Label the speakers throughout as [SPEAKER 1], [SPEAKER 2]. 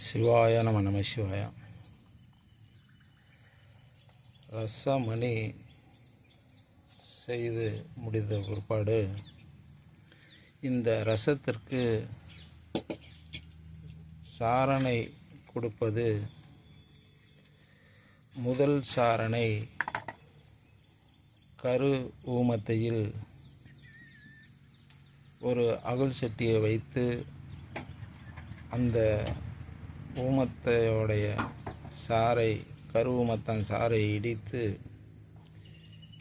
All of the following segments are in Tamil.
[SPEAKER 1] சிவாய நம நம சிவாய. ரசமணி செய்து முடிந்த பிற்பாடு இந்த ரசத்திற்கு சாரணை கொடுப்பது முதல் சாரணை கரு ஊமத்தையில் ஒரு அகல் சட்டியை வைத்து அந்த ஊமத்தையோடைய சாறை கரு ஊமத்தான் சாறை இடித்து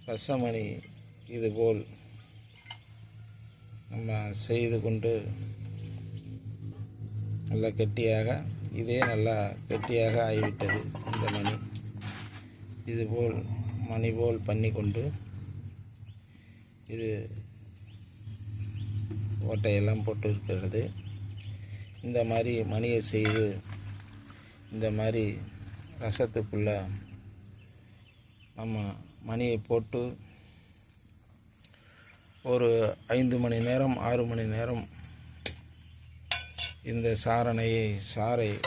[SPEAKER 1] ரசமணி இதுபோல் நம்ம செய்து கொண்டு நல்லா கெட்டியாக இதே நல்லா கெட்டியாக ஆகிவிட்டது இந்த மணி. இதுபோல் மணி போல் பண்ணி கொண்டு இது ஓட்டையெல்லாம் போட்டு இருக்கிறது. இந்த மாதிரி மணியை செய்து இந்த மாதிரி ரசத்துக்குள்ள நம்ம மணியை போட்டு ஒரு ஐந்து மணி நேரம் ஆறு மணி நேரம் இந்த சாரணையை சாறை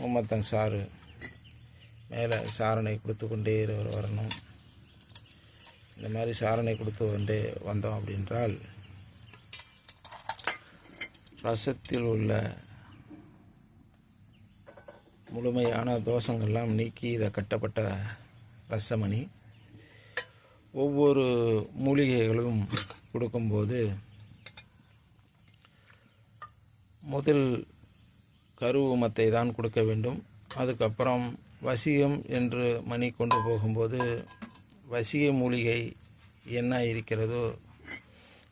[SPEAKER 1] ஊமத்தன் சாறு மேலே சாரணை கொடுத்து கொண்டே வரணும். இந்த மாதிரி சாரணை கொடுத்து கொண்டே வந்தோம் அப்படின்றால் ரசத்தில் உள்ள முழுமையான தோஷங்கள்லாம் நீக்கி இதை கட்டப்பட்ட ரசமணி ஒவ்வொரு மூலிகைகளும் கொடுக்கும்போது முதல் கருவுமத்தை தான் கொடுக்க வேண்டும். அதுக்கப்புறம் வசியம் என்று மணி கொண்டு போகும்போது வசிய மூலிகை என்ன இருக்கிறதோ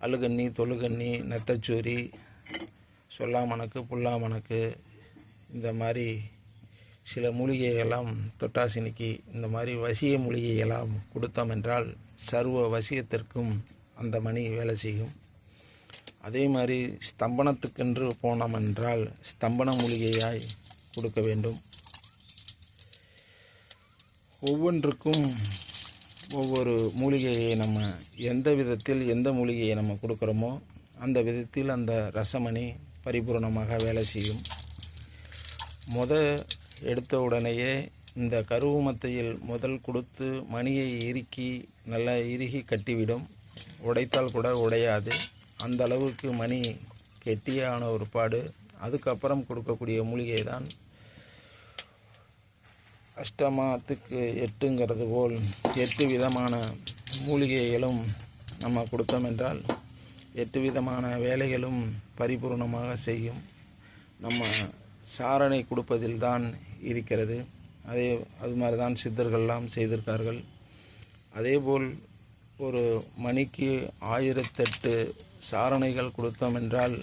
[SPEAKER 1] அழுகண்ணி தொழுகண்ணி நெத்தச்சூரி சொல்லாமணக்கு புல்லாமணக்கு இந்த மாதிரி சில மூலிகைகள்லாம் தொட்டாசினிக்கு இந்த மாதிரி வசிய மூலிகைகளாம் கொடுத்தோம் என்றால் சர்வ வசியத்திற்கும் அந்த மணி வேலை செய்யும். அதே மாதிரி ஸ்தம்பனத்துக்கென்று போனோம் என்றால் ஸ்தம்பன மூலிகையாய் கொடுக்க வேண்டும். ஒவ்வொன்றுக்கும் ஒவ்வொரு மூலிகையை நம்ம எந்த விதத்தில் எந்த மூலிகையை நம்ம கொடுக்குறோமோ அந்த விதத்தில் அந்த ரசமணி பரிபூரணமாக வேலை செய்யும். முத எடுத்த உடனேயே இந்த கருவுமத்தையில் முதல் கொடுத்து மணியை இறுக்கி நல்லா இறுகி கட்டிவிடும். உடைத்தால் கூட உடையாது. அந்த அளவுக்கு மணி கெட்டியான ஒரு பாடு. அதுக்கப்புறம் கொடுக்கக்கூடிய மூலிகை தான் அஷ்டமாத்துக்கு எட்டுங்கிறது போல் எட்டு விதமான மூலிகைகளும் நம்ம கொடுத்தோம் என்றால் எட்டு விதமான வேலைகளும் பரிபூர்ணமாக செய்யும். நம்ம சாரணை கொடுப்பதில்தான் இருக்கிறது. அதே அது மாதிரி தான் சித்தர்கள்லாம் செய்திருக்கார்கள். அதேபோல் ஒரு மணிக்கு ஆயிரத்தெட்டு சாரணைகள் கொடுத்தோம் என்றால்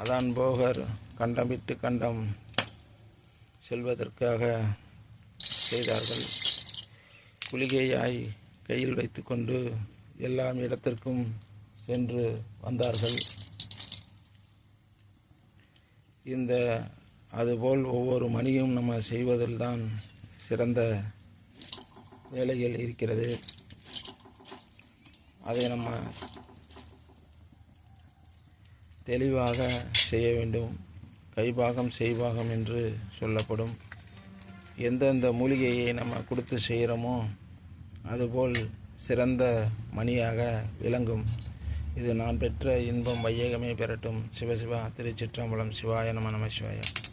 [SPEAKER 1] அதான் போகர் கண்டம் விட்டு கண்டம் செல்வதற்காக செய்தார்கள். குளிகையாய் கையில் வைத்துக்கொண்டு எல்லாம் இடத்திற்கும் சென்று வந்தார்கள். இந்த அதுபோல் ஒவ்வொரு மணியும் நம்ம செய்வதில்தான் சிறந்த வேலைகள் இருக்கிறது. அதை நம்ம தெளிவாக செய்ய வேண்டும். கைபாகம் செய்பாகம் என்று சொல்லப்படும். எந்தெந்த மூலிகையை நம்ம கொடுத்து செய்கிறோமோ அதுபோல் சிறந்த மணியாக விளங்கும். இது நான் பெற்ற இன்பம் வையகமே பெறட்டும். சிவசிவா திருச்சிற்றம்பலம் சிவாய நம நம சிவாயா.